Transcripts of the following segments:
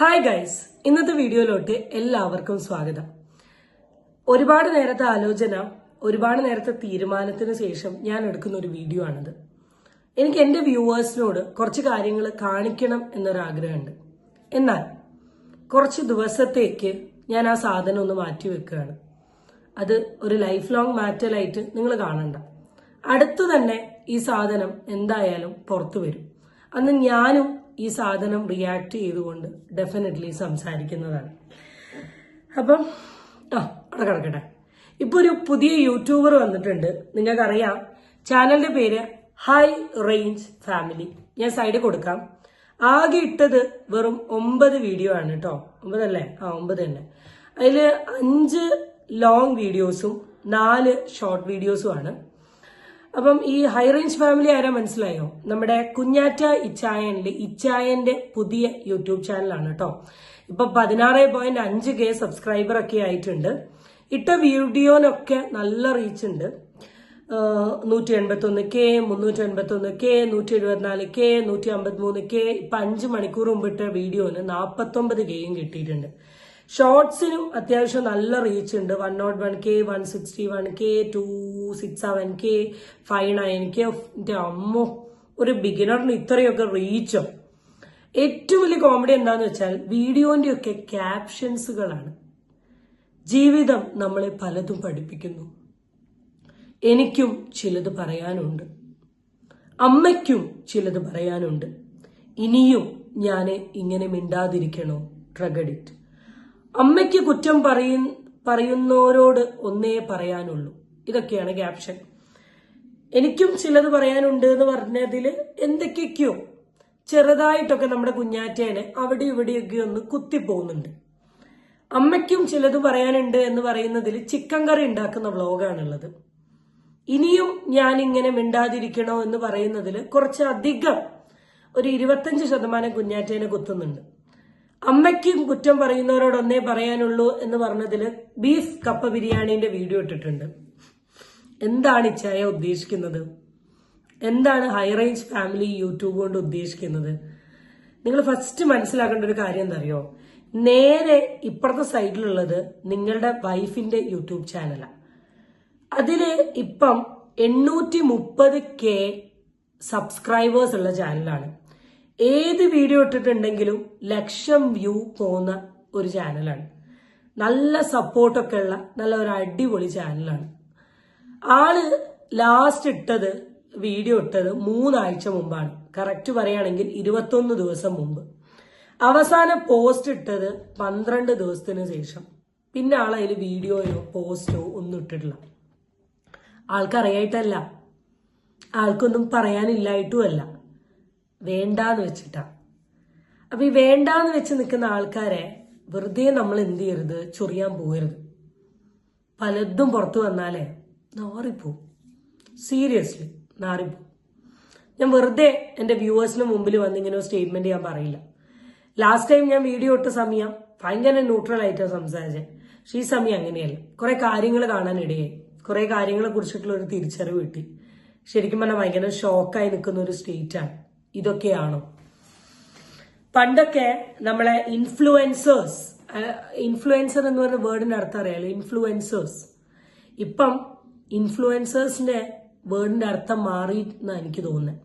Hi guys ഇന്നത്തെ വീഡിയോയിലോട്ട് എല്ലാവർക്കും സ്വാഗതം. ഒരുപാട് നേരത്തെ ആലോചന ഒരുപാട് നേരത്തെ തീരുമാനത്തിന് ശേഷം ഞാൻ എടുക്കുന്ന ഒരു വീഡിയോ ആണിത്. എനിക്ക് എന്റെ വ്യൂവേഴ്സിനോട് കുറച്ച് കാര്യങ്ങൾ കാണിക്കണം എന്നൊരാഗ്രഹമുണ്ട്. എന്നാൽ കുറച്ച് ദിവസത്തേക്ക് ഞാൻ ആ സാധനം ഒന്ന് മാറ്റി വെക്കുകയാണ്. അത് ഒരു ലൈഫ് ലോങ് മാറ്റലായിട്ട് നിങ്ങൾ കാണണ്ട. അടുത്തു തന്നെ ഈ സാധനം എന്തായാലും പുറത്തു വരും. അന്ന് ഞാനും ഈ സാധനം റിയാക്ട് ചെയ്തുകൊണ്ട് ഡെഫിനറ്റ്ലി സംസാരിക്കുന്നതാണ്. അപ്പം ആ അവിടെ കിടക്കട്ടെ. ഇപ്പൊ ഒരു പുതിയ യൂട്യൂബർ വന്നിട്ടുണ്ട്. നിങ്ങൾക്കറിയാം ചാനലിന്റെ പേര് ഹൈ റേഞ്ച് ഫാമിലി ഞാൻ സൈഡിൽ കൊടുക്കാം. ആകെ ഇട്ടത് വെറും ഒമ്പത് വീഡിയോ ആണ് കേട്ടോ ഒമ്പതല്ലേ ആ ഒമ്പത് തന്നെ. അതിൽ അഞ്ച് ലോങ് വീഡിയോസും നാല് ഷോർട്ട് വീഡിയോസും ആണ്. അപ്പം ഈ ഹൈ റേഞ്ച് ഫാമിലി ആരാ മനസ്സിലായോ? നമ്മുടെ കുഞ്ഞാറ്റ ഇച്ചായനിൽ ഇച്ചായന്റെ പുതിയ യൂട്യൂബ് ചാനലാണ് കേട്ടോ ഇപ്പൊ പതിനാറ് പോയിന്റ് അഞ്ച് കെ സബ്സ്ക്രൈബർ ഒക്കെ ആയിട്ടുണ്ട്. ഇട്ട വീഡിയോനൊക്കെ നല്ല റീച്ച് ഉണ്ട്. നൂറ്റി എൺപത്തൊന്ന് കെ മുന്നൂറ്റി എൺപത്തൊന്ന് കെ നൂറ്റി എഴുപത്തിനാല് കെ നൂറ്റി അമ്പത്തി മൂന്ന് കെ ഇപ്പൊ അഞ്ച് മണിക്കൂർ മുമ്പ് ഇട്ട വീഡിയോന് നാപ്പത്തൊമ്പത് കെയും കിട്ടിയിട്ടുണ്ട്. ഷോർട്സിനും അത്യാവശ്യം നല്ല റീച്ച് ഉണ്ട്. One nought one K one sixty one K two six seven K five nine K എന്റെ അമ്മോ ഒരു ബിഗിനറിന് ഇത്രയൊക്കെ റീച്ചോ ഏറ്റവും വലിയ കോമഡി എന്താന്ന് വെച്ചാൽ വീഡിയോന്റെ ഒക്കെ ക്യാപ്ഷൻസുകളാണ് ജീവിതം നമ്മളെ പലതും പഠിപ്പിക്കുന്നു. എനിക്കും ചിലത് പറയാനുണ്ട്. അമ്മയ്ക്കും ചിലത് പറയാനുണ്ട്. ഇനിയും ഞാൻ ഇങ്ങനെ മിണ്ടാതിരിക്കണോ? ട്രഗഡിറ്റ് അമ്മയ്ക്ക് കുറ്റം പറയ പറയുന്നവരോട് ഒന്നേ പറയാനുള്ളൂ. ഇതൊക്കെയാണ് ക്യാപ്ഷൻ എനിക്കും ചിലത് പറയാനുണ്ട് എന്ന് പറഞ്ഞതിൽ എന്തൊക്കെയൊക്കെയോ ചെറുതായിട്ടൊക്കെ നമ്മുടെ കുഞ്ഞാറ്റേനെ അവിടെ ഇവിടെയൊക്കെ ഒന്ന് കുത്തിപ്പോകുന്നുണ്ട്. അമ്മയ്ക്കും ചിലത് പറയാനുണ്ട് എന്ന് പറയുന്നതിൽ ചിക്കൻ കറി ഉണ്ടാക്കുന്ന വ്ളോഗാണുള്ളത്. ഇനിയും ഞാൻ ഇങ്ങനെ മിണ്ടാതിരിക്കണോ എന്ന് പറയുന്നതിൽ കുറച്ചധികം ഒരു ഇരുപത്തഞ്ച് ശതമാനം കുഞ്ഞാറ്റേനെ കുത്തുന്നുണ്ട്. അമ്മയ്ക്കും കുറ്റം പറയുന്നവരോടൊന്നേ പറയാനുള്ളൂ എന്ന് പറഞ്ഞതിൽ ബീഫ് കപ്പ ബിരിയാണിന്റെ വീഡിയോ ഇട്ടിട്ടുണ്ട്. എന്താണ് ഇച്ചായ ഉദ്ദേശിക്കുന്നത്? എന്താണ് ഹൈ റേഞ്ച് ഫാമിലി യൂട്യൂബ് കൊണ്ട് ഉദ്ദേശിക്കുന്നത്? നിങ്ങൾ ഫസ്റ്റ് മനസ്സിലാക്കേണ്ട ഒരു കാര്യം എന്താ അറിയോ നേരെ ഇപ്പുറത്തെ സൈഡിലുള്ളത് നിങ്ങളുടെ വൈഫിന്റെ യൂട്യൂബ് ചാനലാണ് അതിൽ ഇപ്പം എണ്ണൂറ്റി മുപ്പത് കെ സബ്സ്ക്രൈബേഴ്സ് ഉള്ള ചാനലാണ് ഏത് വീഡിയോ ഇട്ടിട്ടുണ്ടെങ്കിലും ലക്ഷം വ്യൂ പോകുന്ന ഒരു ചാനലാണ്. നല്ല സപ്പോർട്ടൊക്കെ ഉള്ള നല്ല ഒരു അടിപൊളി ചാനലാണ്. ആൾ ലാസ്റ്റ് ഇട്ടത് വീഡിയോ ഇട്ടത് മൂന്നാഴ്ച മുമ്പാണ്. കറക്റ്റ് പറയുകയാണെങ്കിൽ ഇരുപത്തൊന്ന് ദിവസം മുമ്പ്. അവസാന പോസ്റ്റ് ഇട്ടത് പന്ത്രണ്ട് ദിവസത്തിന് ശേഷം. പിന്നെ ആളതിൽ വീഡിയോയോ പോസ്റ്റോ ഒന്നും ഇട്ടിട്ടില്ല. ആൾക്കറിയായിട്ടല്ല ആൾക്കൊന്നും പറയാനില്ലായിട്ടുമല്ല വേണ്ടാന്ന് വെച്ചിട്ടാ. അപ്പൊ ഈ വേണ്ടാന്ന് വെച്ച് നിൽക്കുന്ന ആൾക്കാരെ വെറുതെ നമ്മൾ എന്ത് ചെയ്യരുത്? ചൊറിയാൻ പോകരുത്. പലതും പുറത്തു വന്നാലേ നാറിപ്പോവും. സീരിയസ്ലി നാറിപ്പോവും. ഞാൻ വെറുതെ എന്റെ വ്യൂവേഴ്സിന് മുമ്പിൽ വന്ന് ഇങ്ങനെ സ്റ്റേറ്റ്മെന്റ് ഞാൻ പറയില്ല. ലാസ്റ്റ് ടൈം ഞാൻ വീഡിയോ ഇട്ട സമയം ഭയങ്കര ന്യൂട്രൽ ആയിട്ടാണ് സംസാരിച്ചത് പക്ഷേ ഈ സമയം അങ്ങനെയല്ല. കുറെ കാര്യങ്ങൾ കാണാനിടയായി. കുറെ കാര്യങ്ങളെ കുറിച്ചിട്ടുള്ള ഒരു തിരിച്ചറിവ് കിട്ടി. ശരിക്കും പറഞ്ഞാൽ ഭയങ്കര ഷോക്കായി നിൽക്കുന്ന ഒരു സ്റ്റേറ്റാണ് ഇതൊക്കെയാണോ? പണ്ടൊക്കെ നമ്മളെ ഇൻഫ്ലുവൻസേഴ്സ് ഇൻഫ്ലുവൻസർ എന്ന് പറയുന്ന വേർഡിന്റെ അർത്ഥം അറിയാലോ ഇൻഫ്ലുവൻസേഴ്സ് ഇപ്പം ഇൻഫ്ലുവൻസേഴ്സിന്റെ വേർഡിന്റെ അർത്ഥം മാറി എന്നാണ് എനിക്ക് തോന്നുന്നത്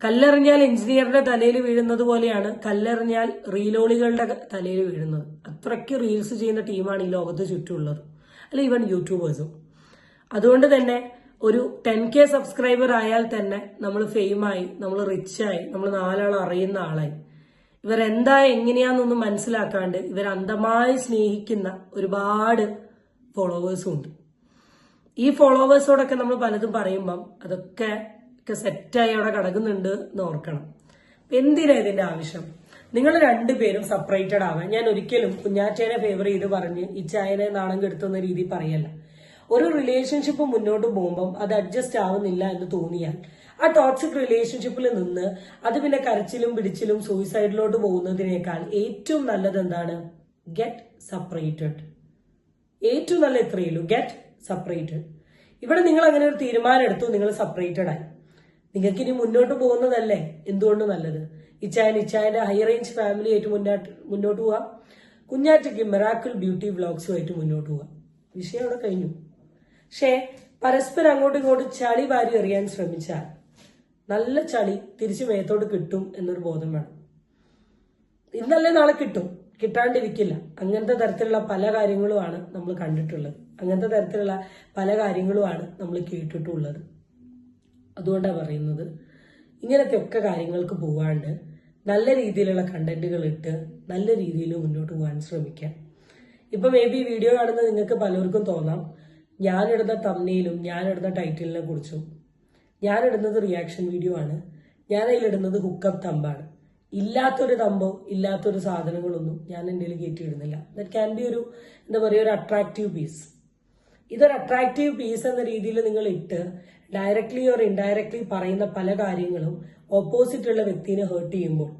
കല്ലെറിഞ്ഞാൽ എഞ്ചിനീയറുടെ തലയിൽ വീഴുന്നത് പോലെയാണ് കല്ലെറിഞ്ഞാൽ റീലോളികളുടെ തലയിൽ വീഴുന്നത്. അത്രയ്ക്ക് റീൽസ് ചെയ്യുന്ന ടീമാണ് ഈ ലോകത്ത് ചുറ്റുമുള്ളത്. അല്ല ഈവൻ യൂട്യൂബേഴ്സും അതുകൊണ്ട് തന്നെ ഒരു ടെൻ കെ സബ്സ്ക്രൈബർ ആയാൽ തന്നെ നമ്മൾ ഫെയിമായി നമ്മൾ റിച്ചായി നമ്മൾ നാലാൾ അറിയുന്ന ആളായി. ഇവരെന്താ എങ്ങനെയാന്നൊന്നും മനസ്സിലാക്കാണ്ട് ഇവർ അന്ധമായി സ്നേഹിക്കുന്ന ഒരുപാട് ഫോളോവേഴ്സും ഉണ്ട്. ഈ ഫോളോവേഴ്സോടൊക്കെ നമ്മൾ പലതും പറയുമ്പം അതൊക്കെ ഒക്കെ സെറ്റായി അവിടെ കിടക്കുന്നുണ്ട് എന്ന് ഓർക്കണം. എന്തിനാ ഇതിന്റെ ആവശ്യം? നിങ്ങൾ രണ്ടുപേരും സെപ്പറേറ്റഡ് ആവാൻ. ഞാൻ ഒരിക്കലും കുഞ്ഞാറ്റേനെ ഫേവർ ചെയ്ത് പറഞ്ഞ് ഇച്ചായനെ നാണം കെടുത്തുന്ന രീതി പറയല്ല. ഒരു റിലേഷൻഷിപ്പ് മുന്നോട്ട് പോകുമ്പം അത് അഡ്ജസ്റ്റ് ആവുന്നില്ല എന്ന് തോന്നിയാൽ ആ ടോക്സിക് റിലേഷൻഷിപ്പിൽ നിന്ന് അത് പിന്നെ കരച്ചിലും പിടിച്ചിലും സൂയിസൈഡിലോട്ട് പോകുന്നതിനേക്കാൾ ഏറ്റവും നല്ലത് എന്താണ്? ഗെറ്റ് സെപ്പറേറ്റഡ് ഏറ്റവും നല്ല ഇത്രയുള്ളൂ ഗെറ്റ് സെപ്പറേറ്റഡ് ഇവിടെ നിങ്ങൾ അങ്ങനെ ഒരു തീരുമാനം എടുത്തു നിങ്ങൾ സെപ്പറേറ്റഡ് ആയി. നിങ്ങൾക്ക് ഇനി മുന്നോട്ട് പോകുന്നതല്ലേ? എന്തുകൊണ്ട് നല്ലത്. ഇച്ചായൻ ഇച്ചായന്റെ ഹൈ റേഞ്ച് ഫാമിലി ആയിട്ട് മുന്നോട്ട് മുന്നോട്ട് പോവാം. കുഞ്ഞാറ്റയ്ക്ക് മെറാക്കിൾ ബ്യൂട്ടി വ്ളോഗ്സുമായിട്ട് മുന്നോട്ട് പോവാം. വിഷയം അവിടെ കഴിഞ്ഞു. പക്ഷേ പരസ്പരം അങ്ങോട്ടും ഇങ്ങോട്ടും ചളി വാരി എറിയാൻ ശ്രമിച്ചാൽ നല്ല ചളി തിരിച്ചു മേത്തോട്ട് കിട്ടും എന്നൊരു ബോധം വേണം. ഇന്നല്ലേ നാളെ കിട്ടും. കിട്ടാണ്ടിരിക്കില്ല. അങ്ങനത്തെ തരത്തിലുള്ള പല കാര്യങ്ങളുമാണ് നമ്മൾ കണ്ടിട്ടുള്ളത്. അങ്ങനത്തെ തരത്തിലുള്ള പല കാര്യങ്ങളുമാണ് നമ്മൾ കേട്ടിട്ടുള്ളത്. അതുകൊണ്ടാണ് പറയുന്നത്. ഇങ്ങനത്തെ ഒക്കെ കാര്യങ്ങൾക്ക് പോവാണ്ട് നല്ല രീതിയിലുള്ള കണ്ടന്റുകൾ ഇട്ട് നല്ല രീതിയിൽ മുന്നോട്ട് പോകാൻ ശ്രമിക്കാം. ഇപ്പൊ മേ ബി വീഡിയോ കാണുന്നത് നിങ്ങൾക്ക് പലർക്കും തോന്നാം. ഞാനിടുന്ന തമ്മിയിലും ഞാനിടുന്ന ടൈറ്റിലിനെ കുറിച്ചും ഞാനിടുന്നത് റിയാക്ഷൻ വീഡിയോ ആണ്. ഞാൻ അതിലിടുന്നത് ഹുക്കപ്പ് തമ്പാണ് ഇല്ലാത്തൊരു തമ്പോ ഇല്ലാത്തൊരു സാധനങ്ങളൊന്നും ഞാൻ എന്റെ കയ്യിൽ കയറ്റിയിടുന്നില്ല. ദറ്റ് ക്യാൻ ബി ഒരു എന്താ പറയുക ഒരു അട്രാക്റ്റീവ് പീസ് ഇതൊരു അട്രാക്റ്റീവ് പീസ് എന്ന രീതിയിൽ നിങ്ങൾ ഇട്ട് ഡയറക്ട്ലി ഓർ ഇൻഡയറക്ട്ലി പറയുന്ന പല കാര്യങ്ങളും ഓപ്പോസിറ്റ് ഉള്ള വ്യക്തിനെ ഹേർട്ട് ചെയ്യുമ്പോൾ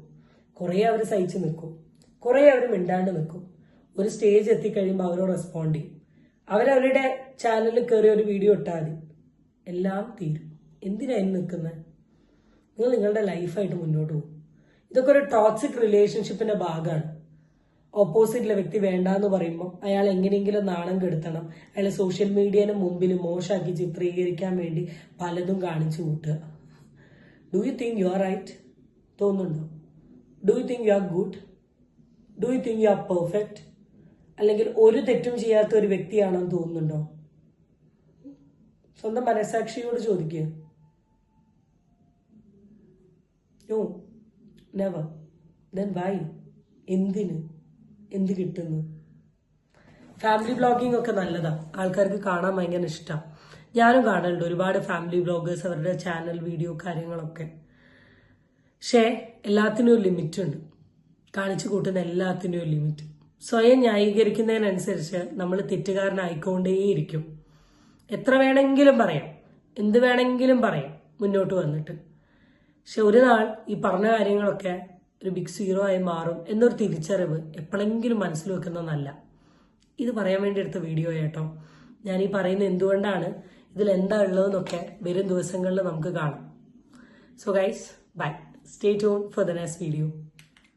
കുറേ അവർ സഹിച്ചു നിൽക്കും. കുറേ അവർ മിണ്ടാണ്ട് നിൽക്കും. ഒരു സ്റ്റേജ് എത്തിക്കഴിയുമ്പോൾ അവരോട് റെസ്പോണ്ട് ചെയ്യും. അവരവരുടെ ചാനലിൽ കയറി ഒരു വീഡിയോ ഇട്ടാൽ എല്ലാം തീരും. എന്തിനായി നിൽക്കുന്നത് നിങ്ങൾ നിങ്ങളുടെ ലൈഫായിട്ട് മുന്നോട്ട് പോകും. ഇതൊക്കെ ഒരു ടോക്സിക് റിലേഷൻഷിപ്പിന്റെ ഭാഗമാണ്. ഓപ്പോസിറ്റിലെ വ്യക്തി വേണ്ട എന്ന് പറയുമ്പോൾ അയാൾ എങ്ങനെയെങ്കിലും നാണം കെടുത്തണം. അയാൾ സോഷ്യൽ മീഡിയന് മുമ്പിൽ മോശമാക്കി ചിത്രീകരിക്കാൻ വേണ്ടി പലതും കാണിച്ചു കൂട്ടുക. Do you think you are right തോന്നുന്നുണ്ടോ? Do you think you are good do you think you are perfect അല്ലെങ്കിൽ ഒരു തെറ്റും ചെയ്യാത്ത ഒരു വ്യക്തിയാണെന്ന് തോന്നുന്നുണ്ടോ? സ്വന്തം മനസാക്ഷിയോട് ചോദിക്കുക നോ നെവർ ദെൻ വൈ എന്തിന്? എന്ത് കിട്ടുന്നു? ഫാമിലി ബ്ലോഗിംഗ് ഒക്കെ നല്ലതാണ് ആൾക്കാർക്ക് കാണാൻ ഭയങ്കര ഇഷ്ടം. ഞാനും കാണലുണ്ട്. ഒരുപാട് ഫാമിലി ബ്ലോഗേഴ്സ് അവരുടെ ചാനൽ വീഡിയോ കാര്യങ്ങളൊക്കെ. പക്ഷേ എല്ലാത്തിനും ഒരു ലിമിറ്റ് ഉണ്ട്. കാണിച്ചു കൂട്ടുന്ന എല്ലാത്തിനും ഒരു ലിമിറ്റ് സ്വയം ന്യായീകരിക്കുന്നതിനനുസരിച്ച് നമ്മൾ തെറ്റുകാരനായിക്കൊണ്ടേയിരിക്കും. എത്ര വേണമെങ്കിലും പറയാം. എന്ത് വേണമെങ്കിലും പറയാം മുന്നോട്ട് വന്നിട്ട്. പക്ഷെ ഒരു നാൾ ഈ പറഞ്ഞ കാര്യങ്ങളൊക്കെ ഒരു ബിഗ് സീറോ ആയി മാറും എന്നൊരു തിരിച്ചറിവ് എപ്പോഴെങ്കിലും മനസ്സിൽ വെക്കുന്നതല്ല ഇത് പറയാൻ വേണ്ടി എടുത്ത വീഡിയോ കേട്ടോ ഞാൻ ഈ പറയുന്നത് എന്തുകൊണ്ടാണ്? ഇതിൽ എന്താ ഉള്ളതെന്നൊക്കെ വരും ദിവസങ്ങളിൽ നമുക്ക് കാണാം. So guys bye stay tune for the next video